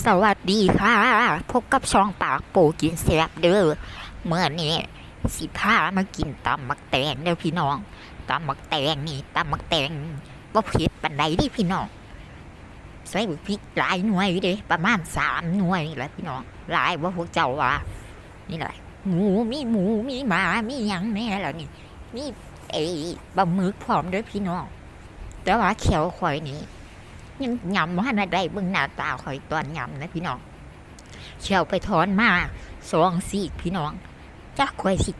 สวัสดีค่ะ พบกับช่องปากปูกินแซ่บเด้อเมื่อนี้สิพามากินตำมักแตงเด้อพี่น้องตำมักแตงนี่ตำมักแตงบ่เผ็ดปานใดดิพี่น้องใส่พริกหลายหน่วยเด้ประมาณสามหน่วยแหละพี่น้องหลายว่าพวกเจ้าว่านี่แหละหมูมีหมูมีหมามียังแน่แล้วนี่นี่ไอ้บะหมึกพร้อมเด้อพี่น้องแต่ว่าเขียวข่อยนี่ ยังยำว่าน่ะได้เบิ่งหน้าตาข่อยตอนยำนะพี่น้องเชียวไปถอนมาสองสี่พี่น้องจักข่อยสิ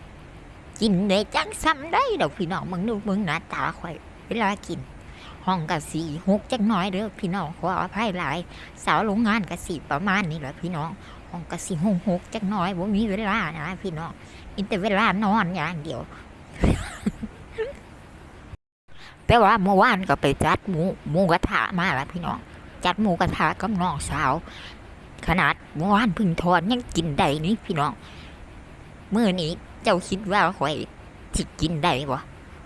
กินได้จังซ้ำได้ดอกพี่น้องมึงดูมึงหน้าตาข่อย เวลากิน ห้องกะสีหกจักน้อยเด้อพี่น้องขออภัยหลาย สาวโรงงานกะสีประมาณนี้แหละพี่น้องห้องกะสีหกหกจักน้อยบ่มีเวลานะพี่น้องอินแต่เวลานอนอย่างเดียว แต่ว่าเมื่อวานก็ไปจัดหมูหมูกระทะมาแล้วพี่น้อง จัดหมูกระทะกับน้องสาว ขนาดเมื่อวานพึ่งทอดยังกินได้นี่พี่น้องเมื่อนี้เจ้าคิดว่าข่อยสิกินได้บ่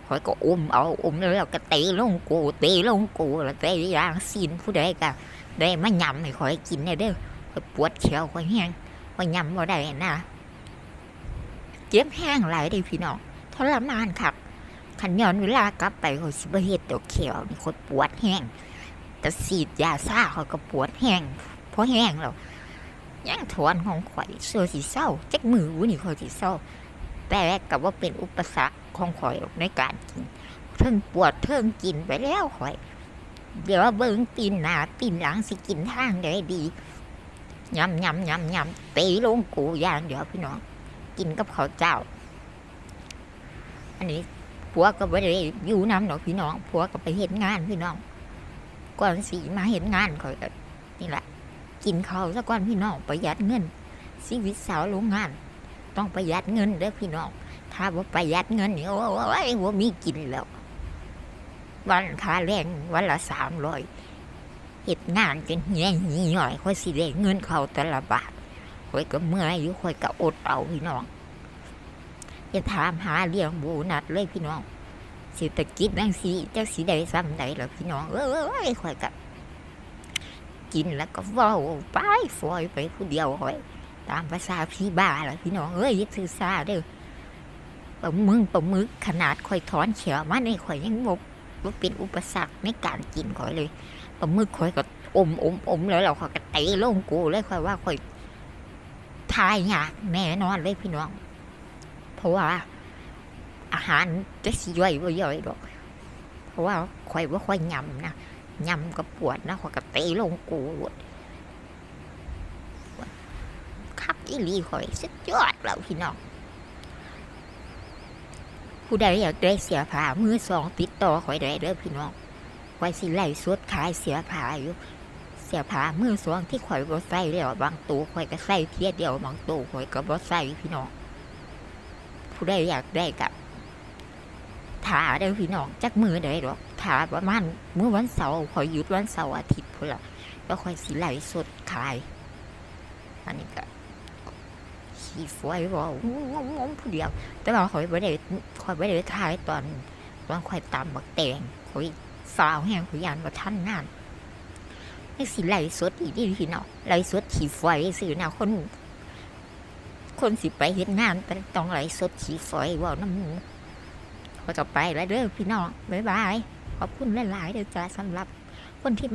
ข่อยก็อมเอาอมแล้วก็เตะลงกูเตะลงกูแล้วเตะย่างซีนผู้ใดก็ได้มายำให้ข่อยกินได้เด้อข่อยปวดเขียวข่อยแห้งข่อยยำบ่ได้นะเจ็บแห้งหลายเด้พี่น้องทรมานครับ ขันย้อนเวลากลับไปเขาสิบเฮ็ดดอกเขียวนี่คนปวดแห้งแต่สีดยาซ่าเขาก็ปวดแห้งเพราะแห้งแล้วยังถอนของข่อยเสื้อสีเศร้าจักมือวุนี่ข่อยสีเศร้าแต่กับว่าเป็นอุปสรรคของข่อยในการกินเทิงปวดเทิงกินไปแล้วข่อย เดี๋ยวเบิ้งตีนหน้าตีนหลังสิกินทางได้ดียำยำยำยำตีลงกูย่างเดี๋ยวพี่น้อง กินกับข้าวเจ้า อันนี้ ผัวก็ไม่ได้อยู่น้ำดอกพี่น้องผัวก็ไปเห็นงานพี่น้องก่อนสีมาเห็นงานข่อยก็นี่แหละ กินข้าวซะก่อนพี่น้องประหยัดเงินชีวิตสาวโรงงาน ต้องประหยัดเงินเด้อพี่น้องถ้าว่าประหยัดเงินนี่โอ้ยว่ามีกินแล้ว วันค่าแรงวันละสามร้อยเหตุงานจนเหี้ยหีหน่อยค่อยสิได้เงินเขาแต่ละบาทค่อยก็เมื่อยอยู่ค่อยก็อดเอาพี่น้องอย่าถามหาเรื่องบูนัดเลยพี่น้อง เศรษฐกิจนั่งสีเจ้าสีใดซ้ำใดหรอพี่น้องเอ้ยข่อยกับกินแล้วก็ว้าไปฟอยไปผู้เดียวข่อยตามภาษาพี่บ้าหรอพี่น้องเอ้ยอยึดถือซาเด้อปะมึงปะมึกขนาดข่อยถอนเขียวมาในข่อยยังบกว่าเป็นอุปสรรคในการกินข่อยเลยปะมึกข่อยก็อมอมอมแล้วเราข่อยก็เตะลงกูเลยข่อยว่าข่อยทายยากแน่นอนเลยพี่น้อง เพราะว่า หารจะสิย่อยบ่ย่อยดอก เพราะว่าข่อยว่าข่อยยำนะยำก็ปวดนะข่อยก็เตะลงกูคักอีลีข่อยสุดยอดแล้วพี่น้องผู้ใดอยากได้เสียผ้ามือสองติดต่อข่อยได้เด้อพี่น้องข่อยสิไล่สวดขายเสียผ้าอยู่เสียผ้ามือสองที่ข่อยบ่ใส่แล้วบางตัวข่อยก็ใส่เทียเดียวบางตัวข่อยก็บ่ใส่พี่น้องผู้ใดอยากได้กับ ถาได้พี่น้องจักมือได้หรอกถาประมาณเมื่อวันเสาร์คอยหยุดวันเสาร์อาทิตย์พุ่นละแล้วคอยสิไหลสดขาย อันนี้ก็ขี้ฝอยบอกงงงผู้เดียว แต่ว่าคอยไม่ได้คอยไม่ได้ถ่ายตอนตอนคอยตามบักแตงคอยสาวแห้งคอยยานว่าท่านงานนี่สิไหลสดอีกที่พี่น้องไหลสดขี้ฝอยสื่อแนวคน คนสิไปเห็นงานแต่ต้องไหลสดขี้ฝอยว่าน้ำหมู ก็จะไปแล้วเด้อพี่น้องบ๊ายบายขอบคุณหลายๆเด้อจ้าสำหรับคนที่มา